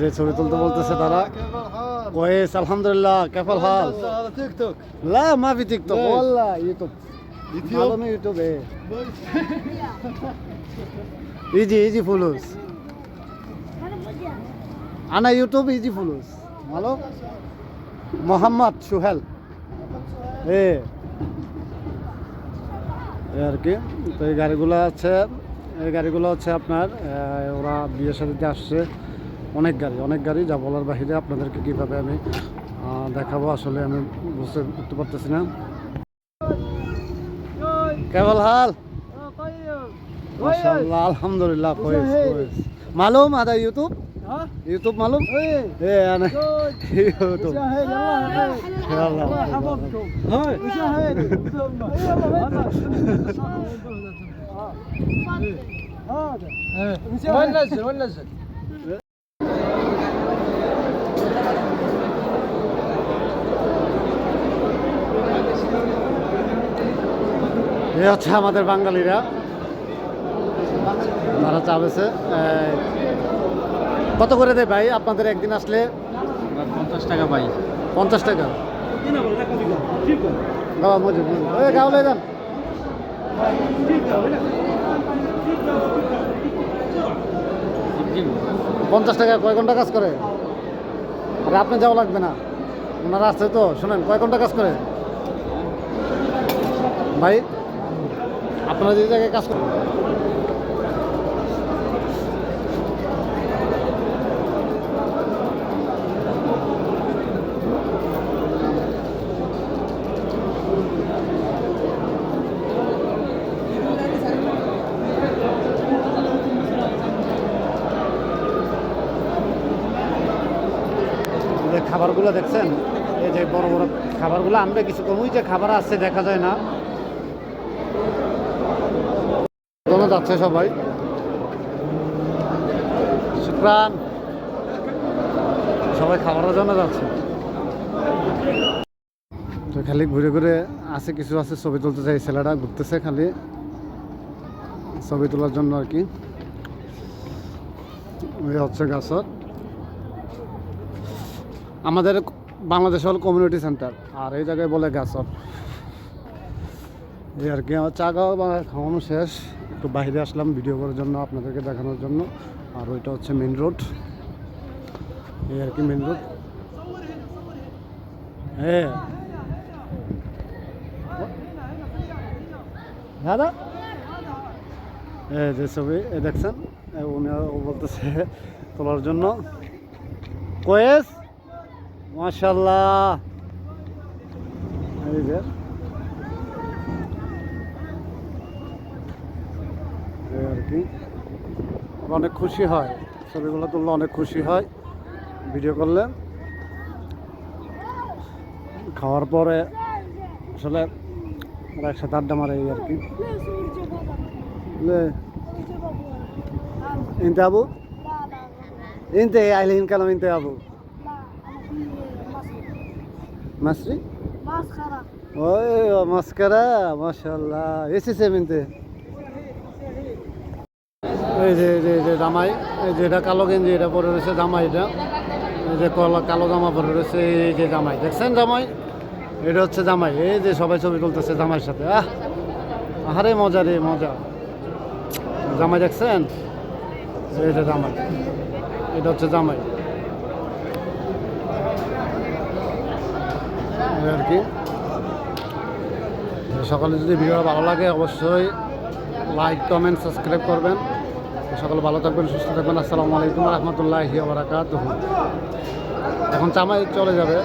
যে ছবি তুলতে বলতেছে তারা। ওয়েস আলহামদুলিল্লাহ হাল। টিকটক। লা মাফি টিকটক ওয়াল্লাহ ইউটিউব? ইথিওপিয়া ইউটিউবে? ইজি ইজি ফুলুস আনা ইউটিউব ইজি ভালো? মোহাম্মদ সুহেল। এ। আর কি। তো এই গাড়িগুলো আছে এই গাড়িগুলো হচ্ছে আপনার ওরা বিয়ের সাথে আসছে। অনেক গাড়ি অনেক গাড়ি যা বলার বাহিরে আপনাদেরকে কীভাবে আমি আহ, দেখাবো আসলে আমি বুঝতে উঠতে পারতেছি না কেবল হাল মাশাআল্লাহ আলহামদুলিল্লাহ كويس كويس معلوم هذا يوتيوب ها يوتيوب معلوم ايه ايه انا جود يوتيوب شاهد الله يحفظك يلا الله يحفظكم هاي وشاهد هذا وين نزل وين نزل এই হচ্ছে আমাদের বাঙালিরা। তারা চা বেছে কত করে দেয় ভাই? আপনাদের একদিন আসলে? পঞ্চাশ টাকা ভাই। পঞ্চাশ টাকা? মজুর ওই যান। পঞ্চাশ টাকা কয় ঘণ্টা কাজ করে? আরে আপনি যাওয়া লাগবে না। ওনারা আসছে তো শোনেন কয় ঘণ্টা কাজ করে? ভাই আপনারা যে জায়গায় কাজ করেন খাবারগুলো দেখছেন, এই যে বড় বড় খাবারগুলো আনবে, কিছু কম ওই যে খাবার আসছে দেখা যায় না। কোনো যাচ্ছে সবাই। শুক্রান, সবাই খাবারের জন্য যাচ্ছে। তো খালি ঘুরে ঘুরে আছে, কিছু আছে, ছবি তুলতে চাই, ছেলেরা ঘুরতেছে খালি। ছবি তোলার জন্য আর কি। হচ্ছে গাছত আমাদের বাংলাদেশ হল কমিউনিটি সেন্টার আর এই জায়গায় বলে গাছর। এই আর কি আমার চা খাওয়া বা খাওয়ানো শেষ। একটু বাইরে আসলাম ভিডিও করার জন্য, আপনাদেরকে দেখানোর জন্য। আর ওইটা হচ্ছে মেন রোড এই আর কি মেন রোড হ্যাঁ। দাদা? যে ছবি দেখছেন? উনি বলতেছে তোলার জন্য। কয়েস? মাশাল্লাহ। এই যে এই আর কি অনেক খুশি হয়। ছবিগুলো তুললে অনেক খুশি হয়। ভিডিও করলে। খাওয়ার পরে আসলে একসাথে আড্ডা মারে এই আর কি। ইনতে আবু? ইনতে আইলে কেন ইনতে আবু? মাসরি? ওই মাস্কারা মাসাল্লাহ এসেছে মিনতে এই যে যে জামাই, এই যে এটা কালো গেঞ্জি এটা পরে রয়েছে জামাই এটা। এই যে কলা কালো জামা পরে রয়েছে এই যে জামাই। দেখছেন জামাই? এটা হচ্ছে জামাই। এই যে সবাই ছবি তুলতেছে জামাইয়ের সাথে। আহ! আহারে মজা রে, মজা। জামাই দেখছেন? এই যে জামাই। এটা হচ্ছে জামাই। আর কি। সকালে যদি ভিডিও ভালো লাগে, অবশ্যই লাইক কমেন্ট সাবস্ক্রাইব করবেন। সকালে ভালো থাকবেন সুস্থ থাকবেন। আসসালামু আলাইকুম রহমতুল্লাহি বারাকাতুহু। এখন চামাই চলে যাবে।